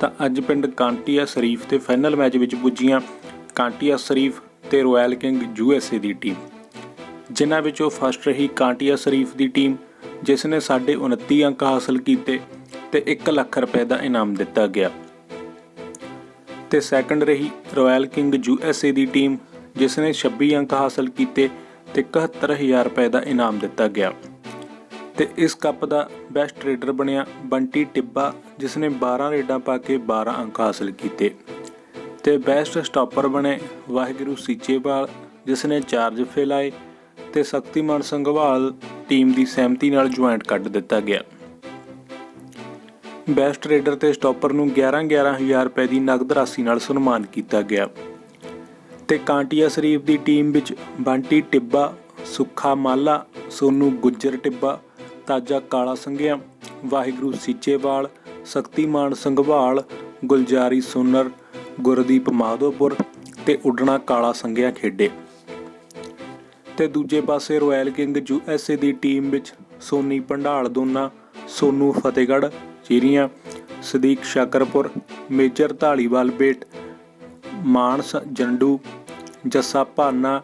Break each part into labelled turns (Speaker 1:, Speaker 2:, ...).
Speaker 1: ਤਾਂ ਅੱਜ ਪਿੰਡ ਕਾਂਟੀਆ ਸ਼ਰੀਫ ਤੇ ਫਾਈਨਲ ਮੈਚ ਵਿੱਚ ਪੁੱਜੀਆਂ ਕਾਂਟੀਆ ਸ਼ਰੀਫ ਤੇ ਰਾਇਲ ਕਿੰਗ ਯੂਐਸਏ ਦੀ ਟੀਮ। ਜਿਨ੍ਹਾਂ ਵਿੱਚੋਂ ਫਸਟ ਰਹੀ ਕਾਂਟੀਆ ਸ਼ਰੀਫ ਦੀ ਟੀਮ, ਜਿਸ ਨੇ ਸਾਡੇ 29 ਅੰਕ ਹਾਸਲ ਕੀਤੇ ਤੇ 1 ਲੱਖ ਰੁਪਏ ਦਾ ਇਨਾਮ ਦਿੱਤਾ ਗਿਆ। ਤੇ ਸੈਕੰਡ ਰਹੀ ਰਾਇਲ ਕਿੰਗ ਯੂਐਸਏ ਦੀ ਟੀਮ, ਜਿਸ ਨੇ 26 ਅੰਕ ਹਾਸਲ ਕੀਤੇ ਤੇ 71000 ਰੁਪਏ ਦਾ ਇਨਾਮ ਦਿੱਤਾ ਗਿਆ। ਤੇ ਇਸ ਕੱਪ ਦਾ ਬੈਸਟ ਰੇਡਰ ਬਣਿਆ ਬੰਟੀ ਟਿੱਬਾ ਜਿਸ ਨੇ 12 ਰੇਡਾਂ ਪਾ ਕੇ 12 ਅੰਕ ਹਾਸਲ ਕੀਤੇ। ਤੇ ਬੈਸਟ ਸਟਾਪਰ ਬਣੇ ਵਾਹਿਗੁਰੂ ਸੀਚੇਵਾਲ ਜਿਸ ਨੇ 4 ਜਫੇ ਲਾਏ ਤੇ ਸ਼ਕਤੀਮਾਨ ਸੰਘਵਾਲ ਟੀਮ ਦੀ ਸਹਿਮਤੀ ਨਾਲ ਜੁਆਇੰਟ ਕੱਢ ਦਿੱਤਾ ਗਿਆ। ਬੈਸਟ ਰੇਡਰ ਤੇ ਸਟਾਪਰ ਨੂੰ 11-11000 ਰੁਪਏ ਦੀ ਨਗਦ ਰਾਸ਼ੀ ਨਾਲ ਸਨਮਾਨ ਕੀਤਾ ਗਿਆ। ਤੇ ਕਾਂਟੀਆ ਸ਼ਰੀਫ ਦੀ ਟੀਮ ਵਿੱਚ ਬੰਟੀ ਟਿੱਬਾ, ਸੁੱਖਾ ਮਾਲਾ, ਸੋਨੂ ਗੁੱਜਰ ਟਿੱਬਾ ਤਾਜਾ ਕਾਲਾ ਸੰਘਿਆ, ਵਾਹਿਗੁਰੂ ਸੀਚੇਵਾਲ, ਸ਼ਕਤੀਮਾਨ ਸੰਘਵਾਲ, ਗੁਲਜਾਰੀ ਸੋਨਰ, ਗੁਰਦੀਪ ਮਾਧੋਪੁਰ ਤੇ ਉਡਣਾ ਕਾਲਾ ਸੰਘਿਆ ਖੇਡੇ। ਤੇ ਦੂਜੇ ਪਾਸੇ royal king U S A the team ਵਿੱਚ ਸੋਨੀ ਭੰਡਾਲ ਦੋਨਾ, ਸੋਨੂ ਫਤਿਹਗੜ੍ਹ ਚੀਰੀਆਂ, ਸਦੀਕ ਸ਼ਾਕਰਪੁਰ, ਮੇਜਰ ਢਾਲੀਵਾਲ ਬੇਟ, ਮਾਨਸ ਜੰਡੂ, ਜੱਸਾ ਭਾਨਾ,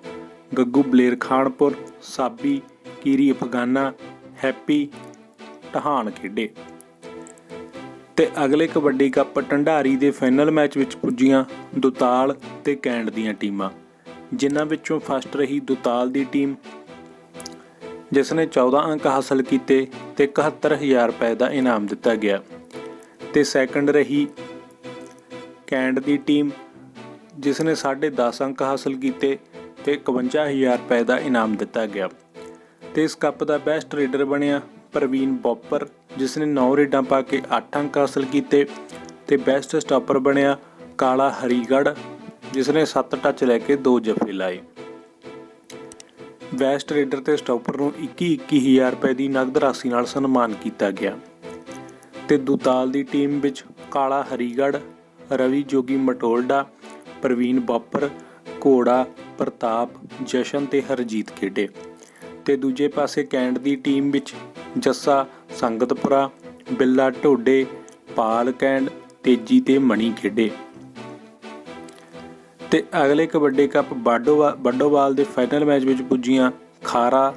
Speaker 1: ਗੱਗੂ ਬਲੇਰ ਖਾਨਪੁਰ, ਸਾਬੀ, ਕੀਰੀ ਅਫਗਾਨਾ ਹੈਪੀ ਟਹਾਨ ਖੇਡੇ। ਤੇ ਅਗਲੇ ਕਬੱਡੀ ਕੱਪ ਢੰਡਾਰੀ ਦੇ ਫਾਈਨਲ ਮੈਚ ਵਿੱਚ ਪੁੱਜੀਆਂ ਦੁਤਾਲ ਤੇ ਕੈਂਡ ਦੀਆਂ ਟੀਮਾਂ, ਜਿਨ੍ਹਾਂ ਵਿੱਚੋਂ ਫਸਟ ਰਹੀ ਦੁਤਾਲ ਦੀ ਟੀਮ ਜਿਸ ਨੇ 14 ਅੰਕ ਹਾਸਲ ਕੀਤੇ ਤੇ 71000 ਰੁਪਏ ਦਾ ਇਨਾਮ ਦਿੱਤਾ ਗਿਆ। ਤੇ ਸੈਕੰਡ ਰਹੀ ਕੈਂਡ ਦੀ ਟੀਮ ਜਿਸ ਨੇ 10.5 ਅੰਕ ਹਾਸਲ ਕੀਤੇ ਤੇ 51000 ਰੁਪਏ ਦਾ ਇਨਾਮ ਦਿੱਤਾ ਗਿਆ। ਤੇ ਇਸ ਕੱਪ ਦਾ ਬੈਸਟ ਰੇਡਰ ਬਣਿਆ ਪ੍ਰਵੀਨ ਬੌਪਰ ਜਿਸ ਨੇ 9 ਰੇਡਾਂ ਪਾ ਕੇ 8 ਅੰਕ ਹਾਸਲ ਕੀਤੇ ਤੇ ਬੈਸਟ ਸਟਾਪਰ ਬਣਿਆ ਕਾਲਾ ਹਰੀਗੜ੍ਹ ਜਿਸ ਨੇ 7 ਟੱਚ ਲੈ ਕੇ 2 ਜੱਫੇ ਲਾਏ। ਬੈਸਟ ਰੇਡਰ ਤੇ ਸਟਾਪਰ ਨੂੰ 21-21000 ਰੁਪਏ ਦੀ ਨਗਦ ਰਾਸ਼ੀ ਨਾਲ ਸਨਮਾਨ ਕੀਤਾ ਗਿਆ। ਤੇ ਦੁਤਾਲ ਦੀ ਟੀਮ ਵਿੱਚ ਕਾਲਾ ਹਰੀਗੜ੍ਹ, ਰਵੀ ਜੋਗੀ ਮਟੋਲਡਾ, ਪ੍ਰਵੀਨ ਬਾਪਰ, ਘੋੜਾ, ਪ੍ਰਤਾਪ, ਜਸ਼ਨ ਤੇ ਹਰਜੀਤ ਖੇਡੇ। ਤੇ ਦੂਜੇ ਪਾਸੇ ਕੈਂਡ ਦੀ ਟੀਮ ਵਿੱਚ ਜੱਸਾ, ਸੰਗਤਪੁਰਾ, ਬਿੱਲਾ ਢੋਡੇ, ਪਾਲ ਕੈਂਡ ਤੇਜੀ ਤੇ ਮਣੀ ਖੇਡੇ। ਤੇ ਅਗਲੇ ਕਬੱਡੀ ਕੱਪ ਬਾਡੋਵਾ ਬੱਡੋਵਾਲ ਦੇ ਫਾਈਨਲ ਮੈਚ ਵਿੱਚ ਪੁੱਜੀਆਂ ਖਾਰਾ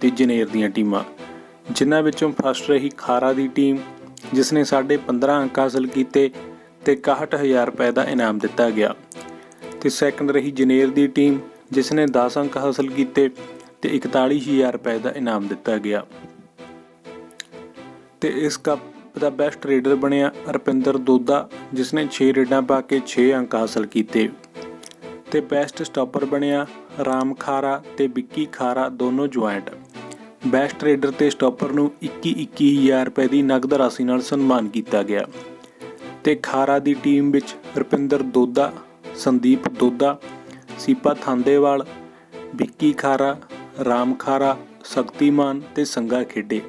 Speaker 1: ਤੇ ਜਨੇਰ ਦੀਆਂ ਟੀਮਾਂ, ਜਿਨ੍ਹਾਂ ਵਿੱਚੋਂ ਫਸਟ ਰਹੀ ਖਾਰਾ ਦੀ ਟੀਮ, ਜਿਸ ਨੇ ਸਾਡੇ 15 ਅੰਕ ਹਾਸਲ ਕੀਤੇ ਤੇ 61000 ਰੁਪਏ ਦਾ ਇਨਾਮ ਦਿੱਤਾ ਗਿਆ। ਤੇ ਸੈਕੰਡ ਰਹੀ ਜਨੇਰ ਦੀ ਟੀਮ, ਜਿਸ ਨੇ 10 ਅੰਕ ਹਾਸਲ ਕੀਤੇ ਤੇ 41000 ਰੁਪਏ ਦਾ ਇਨਾਮ ਦਿੱਤਾ ਗਿਆ। ਤੇ ਇਸ ਕੱਪ ਦਾ ਬੈਸਟ ਰੇਡਰ ਬਣਿਆ ਰਪਿੰਦਰ ਦੋਦਾ ਜਿਸ ਨੇ 6 ਰੇਡਾਂ ਪਾ ਕੇ 6 ਅੰਕ ਹਾਸਲ ਕੀਤੇ। ਤੇ ਬੈਸਟ ਸਟਾਪਰ ਬਣਿਆ ਰਾਮ ਖਾਰਾ ਤੇ ਵਿੱਕੀ ਖਾਰਾ, ਦੋਨੋਂ ਜੁਆਇੰਟ ਬੈਸਟ ਰੇਡਰ ਤੇ ਸਟਾਪਰ ਨੂੰ 21-21000 ਰੁਪਏ ਦੀ ਨਗਦ ਰਾਸ਼ੀ ਨਾਲ ਸਨਮਾਨ ਕੀਤਾ ਗਿਆ। ਤੇ ਖਾਰਾ ਦੀ ਟੀਮ ਵਿੱਚ ਰੁਪਿੰਦਰ ਦੋਦਾ, ਸੰਦੀਪ ਦੋਦਾ, ਸੀਪਾ ਥਾਂਦੇਵਾਲ, ਵਿੱਕੀ ਖਾਰਾ ਰਾਮਖਾਰਾ, ਸ਼ਕਤੀਮਾਨ ਤੇ ਸੰਗਾ ਖੇਡੇ।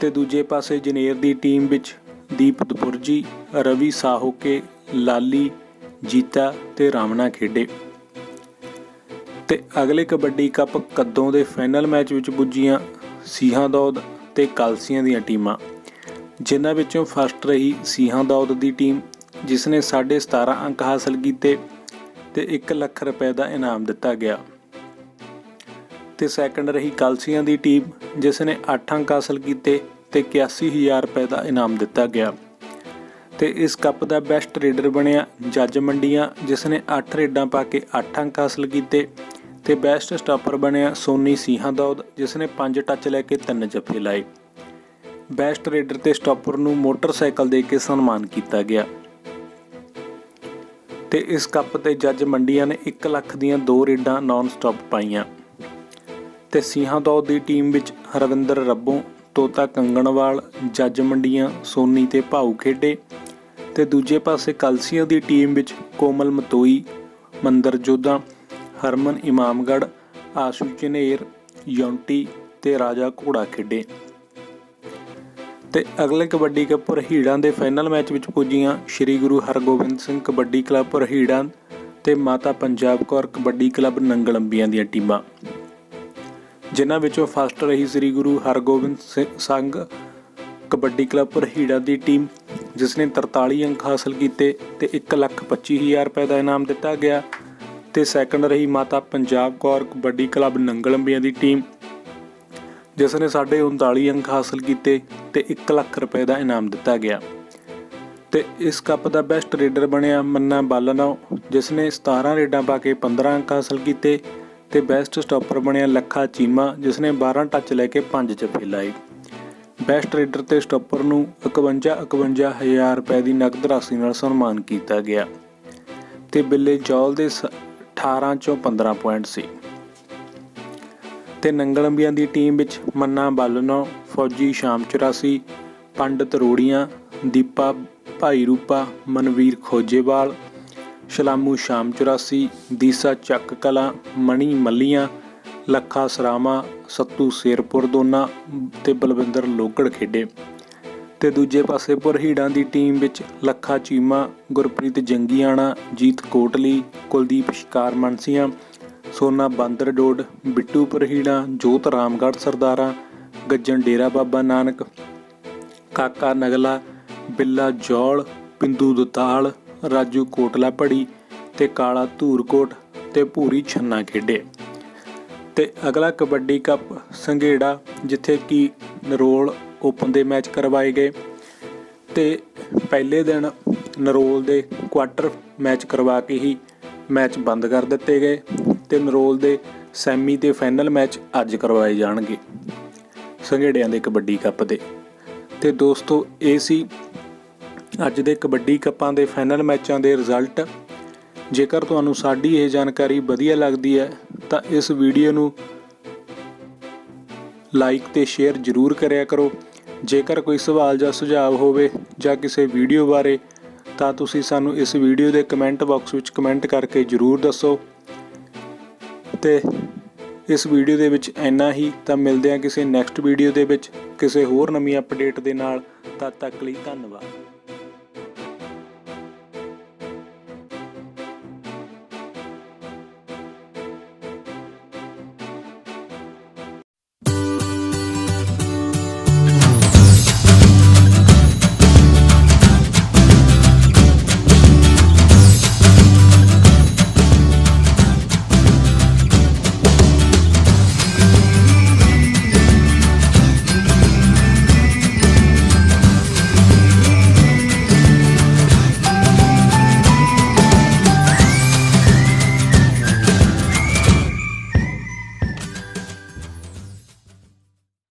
Speaker 1: ਤੇ ਦੂਜੇ ਪਾਸੇ ਜਨੇਰ ਦੀ ਟੀਮ ਵਿੱਚ ਦੀਪ ਦਪੁਰਜੀ ਰਵੀ ਸਾਹੋਕੇ, ਲਾਲੀ, ਜੀਤਾ ਤੇ ਰਾਮਣਾ ਖੇਡੇ। ਤੇ ਅਗਲੇ ਕਬੱਡੀ ਕੱਪ ਕੱਦੋਂ ਦੇ ਫਾਈਨਲ ਮੈਚ ਵਿੱਚ ਪੁੱਜੀਆਂ ਸੀਹਾਂ ਦੌਦ ਤੇ ਕਲਸੀਆਂ ਦੀਆਂ ਟੀਮਾਂ, ਜਿਨ੍ਹਾਂ ਵਿੱਚੋਂ ਫਸਟ ਰਹੀ ਸੀਹਾਂ ਦੌਦ ਦੀ ਟੀਮ ਜਿਸ ਨੇ 17.5 ਅੰਕ ਹਾਸਲ ਕੀਤੇ ਤੇ 1 ਲੱਖ ਰੁਪਏ ਦਾ ਇਨਾਮ ਦਿੱਤਾ ਗਿਆ। ਤੇ ਸੈਕੰਡ ਰਹੀ ਕਲਸੀਆਂ ਦੀ ਟੀਮ, ਜਿਸ ਨੇ 8 ਅੰਕ ਹਾਸਲ ਕੀਤੇ ਤੇ 81000 ਰੁਪਏ ਦਾ ਇਨਾਮ ਦਿੱਤਾ ਗਿਆ। ਤੇ ਇਸ ਕੱਪ ਦਾ ਬੈਸਟ ਰੇਡਰ ਬਣਿਆ ਜੱਜ ਮੰਡੀਆਂ, ਜਿਸ ਨੇ 8 ਰੇਡਾਂ ਪਾ ਕੇ 8 ਅੰਕ ਹਾਸਲ ਕੀਤੇ। ਤੇ ਬੈਸਟ ਸਟਾਪਰ ਬਣਿਆ ਸੋਨੀ ਸੀਹਾ ਦੌਦ, ਜਿਸ ਨੇ 5 ਟੱਚ ਲੈ ਕੇ 3 ਜੱਫੇ ਲਾਏ। ਬੈਸਟ ਰੇਡਰ ਤੇ ਸਟਾਪਰ ਨੂੰ ਮੋਟਰਸਾਈਕਲ ਦੇ ਕੇ ਸਨਮਾਨ ਕੀਤਾ ਗਿਆ। ਤੇ ਇਸ ਕੱਪ ਤੇ ਜੱਜ ਮੰਡੀਆਂ ਨੇ 1 ਲੱਖ ਦੀਆਂ ਦੋ ਰੇਡਾਂ ਨਾਨ ਸਟਾਪ ਪਾਈਆਂ। ਤੇ ਸਿੰਘਾਂ ਦੀ ਟੀਮ ਵਿੱਚ ਹਰਵਿੰਦਰ ਰੱਬੋਂ, ਤੋਤਾ ਕੰਗਣਵਾਲ, ਜੱਜ ਮੰਡੀਆਂ, ਸੋਨੀ ਤੇ ਭਾਊ ਖੇਡੇ ਤੇ ਦੂਜੇ ਪਾਸੇ ਕਲਸੀਆਂ ਦੀ ਟੀਮ ਵਿੱਚ ਕੋਮਲ ਮਤੋਈ, ਮੰਦਰ ਜੋਧਾ, ਹਰਮਨ ਇਮਾਮਗੜ ਆਸ਼ੂ ਚਨੇਰ ਯੌਂਟੀ ਤੇ ਰਾਜਾ ਘੋੜਾ ਖੇਡੇ। ਤੇ ਅਗਲੇ ਕਬੱਡੀ ਕੱਪ ਰਹੀੜਾਂ ਦੇ ਫਾਈਨਲ ਮੈਚ ਵਿੱਚ ਪੁੱਜੀਆਂ ਸ੍ਰੀ ਗੁਰੂ ਹਰਗੋਬਿੰਦ ਸਿੰਘ ਕਬੱਡੀ ਕਲੱਬ ਰਹੀੜਾਂ ਤੇ ਮਾਤਾ ਪੰਜਾਬ ਕੌਰ ਕਬੱਡੀ ਕਲੱਬ ਨੰਗਲੰਬੀਆਂ ਦੀਆਂ ਟੀਮਾਂ। ਜਿਨ੍ਹਾਂ ਵਿੱਚੋਂ ਫਸਟ ਰਹੀ ਸ੍ਰੀ ਗੁਰੂ ਹਰਗੋਬਿੰਦ ਸਿੰਘ ਸੰਘ ਕਬੱਡੀ ਕਲੱਬ ਰਹੀੜਾ ਦੀ ਟੀਮ, ਜਿਸ ਨੇ 43 ਅੰਕ ਹਾਸਲ ਕੀਤੇ ਤੇ 125000 ਰੁਪਏ ਦਾ ਇਨਾਮ ਦਿੱਤਾ ਗਿਆ ਤੇ ਸੈਕੰਡ ਰਹੀ ਮਾਤਾ ਪੰਜਾਬ ਕੌਰ ਕਬੱਡੀ ਕਲੱਬ ਨੰਗਲੰਬੀਆਂ ਦੀ ਟੀਮ, ਜਿਸ ਨੇ 39 ਅੰਕ ਹਾਸਲ ਕੀਤੇ ਤੇ 1 ਲੱਖ ਰੁਪਏ ਦਾ ਇਨਾਮ ਦਿੱਤਾ ਗਿਆ। ਤੇ ਇਸ ਕੱਪ ਦਾ ਬੈਸਟ ਰੇਡਰ ਬਣਿਆ ਮੰਨਾ ਬਾਲਨਾ, ਜਿਸ ਨੇ 17 ਰੇਡਾਂ ਪਾ ਕੇ 15 ਅੰਕ ਹਾਸਲ ਕੀਤੇ ਤੇ ਬੈਸਟ ਸਟਾਪਰ ਬਣਿਆ ਲੱਖਾ ਚੀਮਾ ਜਿਸ ਨੇ 12 ਟੱਚ ਲੈ ਕੇ 5 ਜੱਫੇ ਲਾਏ ਬੈਸਟ ਰੇਡਰ ਤੇ ਸਟਾਪਰ ਨੂੰ 51 51 ਹਜ਼ਾਰ ਰੁਪਏ ਦੀ ਨਕਦ ਰਾਸ਼ੀ ਨਾਲ ਸਨਮਾਨ ਕੀਤਾ ਗਿਆ ਤੇ ਬਿੱਲੇ ਜੌਲ ਦੇ ਸ- 18 ਚੋਂ 15 ਪੁਆਇੰਟ ਸੀ। ਤੇ ਨੰਗਲੰਬੀਆਂ ਦੀ ਟੀਮ ਵਿੱਚ ਮੰਨਾ ਬਾਲਨੋ, ਫੌਜੀ ਸ਼ਾਮ 84 ਪੰਡਤ ਰੋੜੀਆਂ, ਦੀਪਾ ਭਾਈ ਰੂਪਾ, ਮਨਵੀਰ ਖੋਜੇਵਾਲ ਸ਼ਲਾਮੂ ਸ਼ਾਮ 84 ਦੀਸਾ ਚੱਕ ਕਲਾ, ਮਣੀ ਮੱਲੀਆਂ, ਲੱਖਾ ਸਰਾਮਾ ਸੱਤੂ ਸ਼ੇਰਪੁਰ ਦੋਨਾ ਤੇ ਬਲਵਿੰਦਰ ਲੋਗੜ ਖੇਡੇ। ਤੇ ਦੂਜੇ ਪਾਸੇ ਪੁਰਹੀੜਾਂ ਦੀ ਟੀਮ ਵਿੱਚ ਲੱਖਾ ਚੀਮਾ, ਗੁਰਪ੍ਰੀਤ ਜੰਗੀਆਣਾ, ਜੀਤ ਕੋਟਲੀ, ਕੁਲਦੀਪ ਸ਼ਿਕਾਰ ਮਨਸੀਆਂ, ਸੋਨਾ ਬਾਂਦਰ ਡੋਡ, ਬਿੱਟੂ ਪੁਰਹੀੜਾ, ਜੋਤ ਰਾਮਗੜ੍ਹ ਸਰਦਾਰਾ, ਗੱਜਣ ਡੇਰਾ ਬਾਬਾ ਨਾਨਕ, ਕਾਕਾ ਨਗਲਾ, ਬਿੱਲਾ ਜੋਲ, ਪਿੰਦੂ ਦਤਾਲ ਰਾਜੂ ਕੋਟਲਾ ਪੜੀ ਤੇ ਕਾਲਾ ਧੂਰਕੋਟ ਤੇ ਭੂਰੀ ਛੰਨਾ ਖੇਡੇ। ਤੇ ਅਗਲਾ ਕਬੱਡੀ ਕੱਪ ਸੰਘੇੜਾ, ਜਿੱਥੇ ਕਿ ਨਰੋਲ ਓਪਨ ਦੇ ਮੈਚ ਕਰਵਾਏ ਗਏ ਤੇ ਪਹਿਲੇ ਦਿਨ ਨਰੋਲ ਦੇ ਕੁਆਟਰ ਮੈਚ ਕਰਵਾ ਕੇ ਹੀ ਮੈਚ ਬੰਦ ਕਰ ਦਿੱਤੇ ਗਏ ਤੇ ਨਰੋਲ ਦੇ ਸੈਮੀ ਤੇ ਫਾਈਨਲ ਮੈਚ ਅੱਜ ਕਰਵਾਏ ਜਾਣਗੇ ਸੰਘੇੜਿਆਂ ਦੇ ਕਬੱਡੀ ਕੱਪ ਦੇ। ਤੇ ਦੋਸਤੋ, ਇਹ ਸੀ ਅੱਜ ਦੇ ਕਬੱਡੀ ਕੱਪਾਂ ਦੇ ਫਾਈਨਲ ਮੈਚਾਂ ਦੇ ਰਿਜ਼ਲਟ। ਜੇਕਰ ਤੁਹਾਨੂੰ ਸਾਡੀ ਇਹ ਜਾਣਕਾਰੀ ਵਧੀਆ ਲੱਗਦੀ ਹੈ, ਤਾਂ ਇਸ ਵੀਡੀਓ ਨੂੰ ਲਾਈਕ ਤੇ ਸ਼ੇਅਰ ਜ਼ਰੂਰ ਕਰਿਆ ਕਰੋ। ਜੇਕਰ ਕੋਈ ਸਵਾਲ ਜਾਂ ਸੁਝਾਅ ਹੋਵੇ ਜਾਂ ਕਿਸੇ ਵੀਡੀਓ ਬਾਰੇ, ਤਾਂ ਤੁਸੀਂ ਸਾਨੂੰ ਇਸ ਵੀਡੀਓ ਦੇ ਕਮੈਂਟ ਬਾਕਸ ਵਿੱਚ ਕਮੈਂਟ ਕਰਕੇ ਜ਼ਰੂਰ ਦੱਸੋ। ਤੇ ਇਸ ਵੀਡੀਓ ਦੇ ਵਿੱਚ ਇੰਨਾ ਹੀ। ਤਾਂ ਮਿਲਦੇ ਹਾਂ ਕਿਸੇ ਨੈਕਸਟ ਵੀਡੀਓ ਦੇ ਵਿੱਚ ਕਿਸੇ ਹੋਰ ਨਵੀਂ ਅਪਡੇਟ ਦੇ ਨਾਲ। ਤਦ ਤੱਕ ਲਈ ਧੰਨਵਾਦ।